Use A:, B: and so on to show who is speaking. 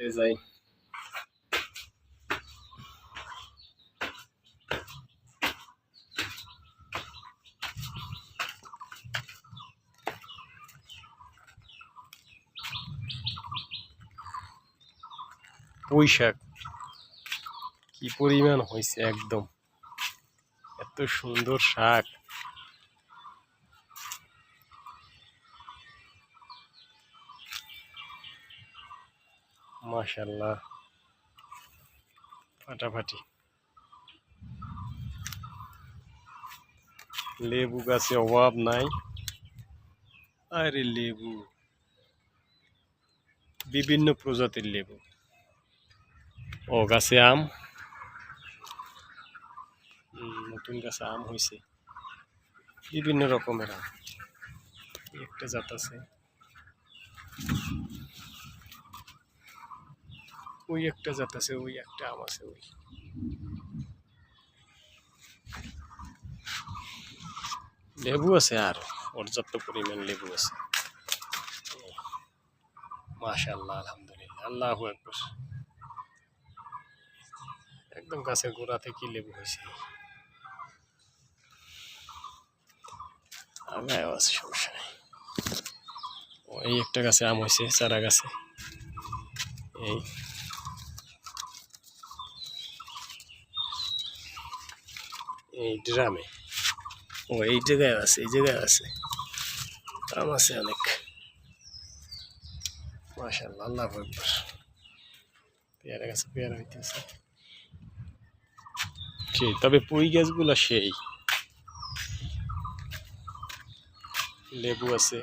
A: ছাদে যাই পুঁই শাক। কি পরিমাণ হয়েছে একদম। এত সুন্দর শাক। মাশাল্লাহ ফাটাফাটি। লেবু গাছে অভাব নাই। আরে লেবু। বিভিন্ন প্রজাতির লেবু। ও, গাছে আম? নতুন গাছে আম হয়েছে বিভিন্ন রকমের আম। একটা জাত আছে। ওই একটা জাত আছে, ওই একটা আম আছে, ওই। লেবু আছে আর, পর্যাপ্ত পরিমাণ লেবু আছে। মাশাল্লাহ আলহামদুলিল্লাহ, আল্লাহ একবার একদম গাছের গোড়া থেকে লেবু হয়েছে। আগায় আছে, সমস্যা নেই। এই একটা গাছে আম হয়েছে, চারা গাছে। এই এই ড্রামে। ও, এই জায়গায় আছে, এই জায়গায় আছে। আম আছে অনেক। মাশাল্লাহ আল্লাহ একবার পেয়ারা গাছে পেয়ারা হইতেছে। সেই তবে পুঁই গাছগুলো সেই। লেবু আছে।